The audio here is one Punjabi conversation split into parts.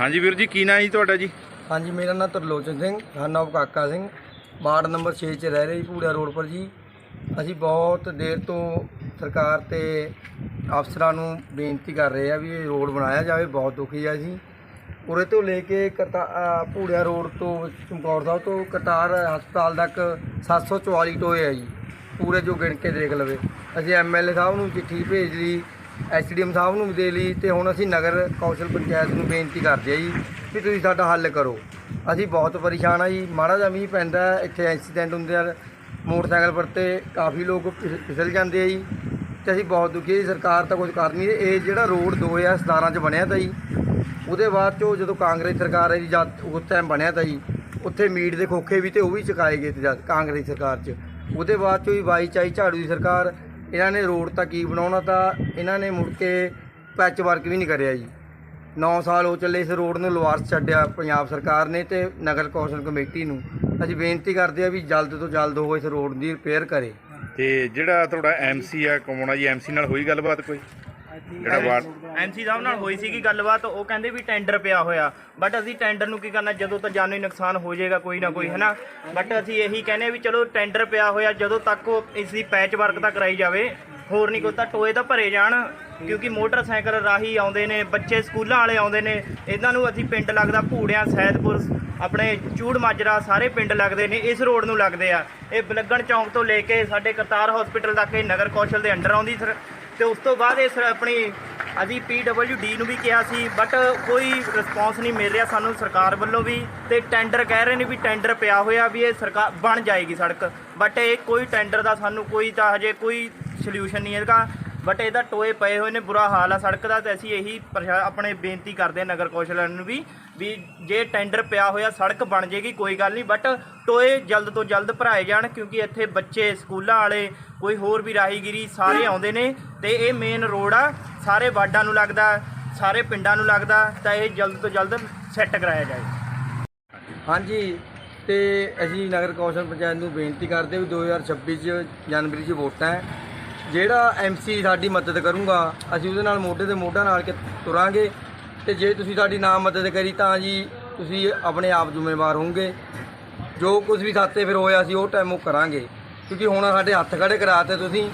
ਹਾਂਜੀ ਵੀਰ ਜੀ, ਕੀ ਨਾਂ ਜੀ ਤੁਹਾਡਾ ਜੀ? ਹਾਂਜੀ, ਮੇਰਾ ਨਾਮ ਤਰਲੋਚਨ ਸਿੰਘ son of ਕਾਕਾ ਸਿੰਘ। ਵਾਰਡ ਨੰਬਰ 6 'ਚ ਰਹਿ ਰਹੇ ਜੀ ਪੂੜਾ ਰੋਡ ਪਰ ਜੀ। ਅਸੀਂ ਬਹੁਤ ਦੇਰ ਤੋਂ ਸਰਕਾਰ ਤੇ ਅਫਸਰਾਂ ਨੂੰ ਬੇਨਤੀ ਕਰ ਰਹੇ ਆ ਵੀ ਇਹ ਰੋਡ ਬਣਾਇਆ ਜਾਵੇ, ਬਹੁਤ ਦੁਖੀ ਆ ਜੀ। ਉਰੇ ਤੋਂ ਲੈ ਕੇ ਕਰਤਾ ਭੂੜਿਆ ਰੋਡ ਤੋਂ ਚਮਕੌਰ ਸਾਹਿਬ ਤੋਂ ਕਤਾਰ ਹਸਪਤਾਲ ਤੱਕ 744 ਟੋਏ ਆ ਜੀ। ਪੂਰੇ ਜੋ ਗਿਣ ਕੇ ਦੇਖ ਲਵੇ। ਅਸੀਂ ਐਮਐਲਏ ਸਾਹਿਬ ਨੂੰ ਚਿੱਠੀ ਭੇਜ ਲਈ ਐਸਡੀਐਮ ਸਾਹਿਬ ਨੂੰ ਵੀ ਦੇ ਲਈ ਤੇ ਹੁਣ ਅਸੀਂ ਨਗਰ ਕੌਂਸਲ ਪੰਚਾਇਤ ਨੂੰ ਬੇਨਤੀ ਕਰਦੇ ਆ ਜੀ ਵੀ ਤੁਸੀਂ ਸਾਡਾ ਹੱਲ ਕਰੋ। ਅਸੀਂ ਬਹੁਤ ਪਰੇਸ਼ਾਨ ਆ ਜੀ। ਮਾੜਾ ਜਿਹਾ ਮੀਂਹ ਪੈਂਦਾ, ਇੱਥੇ ਐਕਸੀਡੈਂਟ ਹੁੰਦੇ ਆ, ਮੋਟਰਸਾਈਕਲ ਪਰ ਤੇ ਕਾਫੀ ਲੋਕ ਫਿਸ- ਫਿਸਲ ਜਾਂਦੇ ਆ ਜੀ। ਤੇ ਅਸੀਂ ਬਹੁਤ ਦੁਖੀ ਹਾਂ ਜੀ। ਸਰਕਾਰ ਤਾਂ ਕੁਝ ਕਰ ਨਹੀਂ ਇਹ ਜਿਹੜਾ ਰੋਡ 2017 ਚ ਬਣਿਆ ਤਾ ਜੀ, ਉਹਦੇ ਬਾਅਦ ਚੋਂ ਜਦੋਂ ਕਾਂਗਰਸ ਸਰਕਾਰ ਹੈ ਜੀ ਜਦ ਉਸ ਟਾਈਮ ਬਣਿਆ ਤਾ ਜੀ, ਉੱਥੇ ਮੀਟ ਦੇ ਖੋਖੇ ਵੀ ਤੇ ਉਹ ਵੀ ਚੁਕਾਏ ਗਏ ਤੇ ਜਦ ਕਾਂਗਰਸ ਸਰਕਾਰ 'ਚ। ਉਹਦੇ ਬਾਅਦ ਚੋਂ ਹੀ ਬਾਈ ਚਾਈ ਝਾੜੂ ਦੀ ਸਰਕਾਰ ਇਹਨਾਂ ਨੇ ਰੋਡ ਤਾਂ ਕੀ ਬਣਾਉਣਾ ਤਾਂ ਇਹਨਾਂ ਨੇ ਮੁੜ ਕੇ ਪੈਚ ਵਰਕ ਵੀ ਨਹੀਂ ਕਰਿਆ ਜੀ। 9 ਸਾਲ ਹੋ ਚੱਲੇ ਇਸ ਰੋਡ ਨੂੰ ਲਵਾਰਸ ਛੱਡਿਆ ਪੰਜਾਬ ਸਰਕਾਰ ਨੇ ਤੇ ਨਗਰ ਕੌਂਸਲ ਕਮੇਟੀ ਨੂੰ। ਅਸੀਂ ਬੇਨਤੀ ਕਰਦੇ ਆ ਵੀ ਜਲਦ ਤੋਂ ਜਲਦ ਉਹ ਇਸ ਰੋਡ ਦੀ ਰਿਪੇਅਰ ਕਰੇ। ਤੇ ਜਿਹੜਾ ਤੁਹਾਡਾ ਐਮਸੀ ਆ ਕਮਾਉਣਾ ਜੀ? ਐਮਸੀ ਨਾਲ ਹੋਈ ਗੱਲਬਾਤ ਕੋਈ? ਜਿਹੜਾ ਵਾਰਡ ਐਮਸੀ ਸਾਹਿਬ ਨਾਲ ਹੋਈ ਸੀਗੀ ਗੱਲਬਾਤ ਉਹ ਕਹਿੰਦੇ ਵੀ ਟੈਂਡਰ ਪਿਆ ਹੋਇਆ। ਬਟ ਅਸੀਂ ਟੈਂਡਰ ਨੂੰ ਕੀ ਕਰਨਾ ਜਦੋਂ ਤਾਂ ਜਾਨੀ ਨੁਕਸਾਨ ਹੋ ਜਾਏਗਾ ਕੋਈ ਨਾ ਕੋਈ ਹੈਨਾ? ਬਟ ਅਸੀਂ ਇਹੀ ਕਹਿੰਦੇ ਵੀ ਚਲੋ ਟੈਂਡਰ ਪਿਆ ਹੋਇਆ ਜਦੋਂ ਤੱਕ ਉਹ ਇਸ ਦੀ ਪੈਚ ਵਰਕ ਤਾਂ ਕਰਾਈ ਜਾਵੇ ਹੋਰ ਨਹੀਂ ਕੋਈ ਤਾਂ ਟੋਏ ਤਾਂ ਭਰੇ ਜਾਣ ਕਿਉਂਕਿ ਮੋਟਰਸਾਈਕਲ ਰਾਹੀ ਆਉਂਦੇ ਨੇ ਬੱਚੇ ਸਕੂਲਾਂ ਵਾਲੇ ਆਉਂਦੇ ਨੇ ਇਹਨਾਂ ਨੂੰ ਅਸੀਂ ਪਿੰਡ ਲੱਗਦਾ ਭੂੜਿਆਂ ਸੈਦਪੁਰ ਆਪਣੇ ਚੂੜ ਮਾਜਰਾ ਸਾਰੇ ਪਿੰਡ ਲੱਗਦੇ ਨੇ ਇਸ ਰੋਡ ਨੂੰ ਲੱਗਦੇ ਆ। ਇਹ ਬਲੱਗਣ ਚੌਂਕ ਤੋਂ ਲੈ ਕੇ ਸਾਡੇ ਕਰਤਾਰ ਹਸਪੀਟਲ ਤੱਕ ਇਹ ਨਗਰ ਕੌਸ਼ਲ ਦੇ ਅੰਡਰ ਆਉਂਦੀ ਤੇ ਉਸ ਤੋਂ ਬਾਅਦ ਇਹ ਸਰ ਆਪਣੀ, ਅਸੀਂ ਡੀ ਨੂੰ ਵੀ ਕਿਹਾ ਸੀ ਬਟ ਕੋਈ ਰਿਸਪੌਂਸ ਨਹੀਂ ਮਿਲ ਰਿਹਾ ਸਾਨੂੰ ਸਰਕਾਰ ਵੱਲੋਂ ਵੀ, ਤੇ ਟੈਂਡਰ ਕਹਿ ਰਹੇ ਨੇ ਵੀ ਟੈਂਡਰ ਪਿਆ ਹੋਇਆ ਵੀ ਇਹ ਸਰਕਾਰ, ਬਣ ਜਾਏਗੀ ਸੜਕ ਬਟ ਇਹ ਕੋਈ ਟੈਂਡਰ ਦਾ ਸਾਨੂੰ ਕੋਈ ਤਾਂ ਹਜੇ ਕੋਈ ਸੋਲੂਸ਼ਨ ਨਹੀਂ ਹੈਗਾ। ਬਟ ਇਹਦਾ ਟੋਏ ਪਏ ਹੋਏ ਨੇ, ਬੁਰਾ ਹਾਲ ਆ। ਸੜਕ ਦਾ ਤੇ ਅਸੀਂ ਇਹੀ ਪ੍ਰਸ਼ਾ- ਆਪਣੇ ਬੇਨਤੀ ਕਰਦੇ ਹਾਂ ਨਗਰ ਕੌਂਸਲ ਨੂੰ ਵੀ ਵੀ ਜੇ ਟੈਂਡਰ ਪਿਆ ਹੋਇਆ, ਸੜਕ ਬਣ ਜੇਗੀ, ਕੋਈ ਗੱਲ ਨਹੀਂ। ਬਟ ਟੋਏ ਜਲਦ ਤੋਂ ਜਲਦ ਭਰਾਏ ਜਾਣ, ਕਿਉਂਕਿ ਇੱਥੇ ਬੱਚੇ, ਸਕੂਲਾਂ ਵਾਲੇ, ਕੋਈ ਹੋਰ ਵੀ ਰਾਹੀਗੀਰੀ ਸਾਰੇ ਆਉਂਦੇ ਨੇ। ਤੇ ਇਹ ਮੇਨ ਰੋਡ ਆ। ਸਾਰੇ ਵਾਰਡਾਂ ਨੂੰ ਲੱਗਦਾ, ਸਾਰੇ ਪਿੰਡਾਂ ਨੂੰ ਲੱਗਦਾ, ਤਾਂ ਇਹ ਜਲਦ ਤੋਂ ਜਲਦ ਸੈੱਟ ਕਰਾਇਆ ਜਾਏ। ਹਾਂਜੀ, ਤੇ ਅਸੀਂ ਨਗਰ ਕੌਂਸਲ ਪੰਚਾਇਤ ਨੂੰ ਬੇਨਤੀ ਕਰਦੇ ਵੀ 2026 ਚ, ਜਨਵਰੀ 'ਚ ਵੋਟਾਂ ਹੈ। ਜਿਹੜਾ ਐਮਸੀ ਸਾਡੀ ਮਦਦ ਕਰੂੰਗਾ, ਅਸੀਂ ਉਹਦੇ ਨਾਲ ਮੋਢੇ ਤੇ ਮੋਢਾ ਨਾਲ ਕੇ ਤੁਰਾਂਗੇ। ਤੇ ਜੇ ਤੁਸੀਂ ਸਾਡੀ ਨਾ ਮਦਦ ਕਰੀ ਤਾਂ ਜੀ ਤੁਸੀਂ ਆਪਣੇ ਆਪ ਜ਼ਿੰਮੇਵਾਰ ਹੋਵੋਗੇ। ਜੋ ਕੁਝ ਵੀ ਸਾਤੇ ਫਿਰ ਹੋਇਆ ਸੀ ਉਹ ਟਾਈਮ ਉਹ ਕਰਾਂਗੇ। ਕਿਉਂਕਿ ਹੁਣ ਸਾਡੇ ਹੱਥ ਖੜੇ ਕਰਾਤੇ ਤੁਸੀਂ।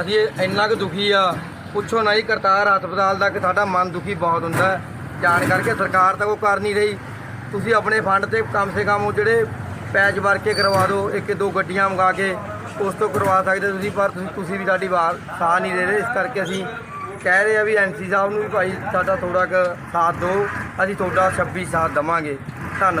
ਅਸੀਂ ਇੰਨਾ ਕੁ ਦੁਖੀ ਆ। ਪੁੱਛੋ ਨਾ ਜੀ, ਕਰਤਾਰ ਹਸਪਤਾਲ ਦਾ ਕਿ ਸਾਡਾ ਮਨ ਦੁਖੀ ਬਹੁਤ ਹੁੰਦਾ ਜਾਣ ਕਰਕੇ ਸਰਕਾਰ ਤਾਂ ਉਹ ਕਰ ਨਹੀਂ ਰਹੀ। ਤੁਸੀਂ ਆਪਣੇ ਫੰਡ ਤੇ ਕਮ ਸੇ ਕਮ ਉਹ ਜਿਹੜੇ ਪੈਚ ਵਰਕ ਕੇ ਕਰਵਾ ਦਿਓ ਇੱਕ ਦੋ ਗੱਡੀਆਂ ਮੰਗਾ ਕੇ। ਉਸ ਤੋਂ ਕਰਵਾ ਸਕਦੇ ਤੁਸੀਂ, ਪਰ ਤੁਸੀਂ ਤੁਸੀਂ ਵੀ ਸਾਡੀ ਵਾਰ ਸਾਥ ਨਹੀਂ ਦੇ ਰਹੇ। ਇਸ ਕਰਕੇ ਅਸੀਂ ਕਹਿ ਰਹੇ ਆ ਵੀ ਐਨਸੀ ਸਾਹਿਬ ਨੂੰ ਵੀ ਭਾਈ ਸਾਡਾ ਥੋੜਾ ਕੁ ਸਾਥ ਦਿਓ। ਅਸੀਂ ਤੁਹਾਡਾ 26 ਸਾਥ ਦਵਾਂਗੇ। ਧੰਨਵਾਦ।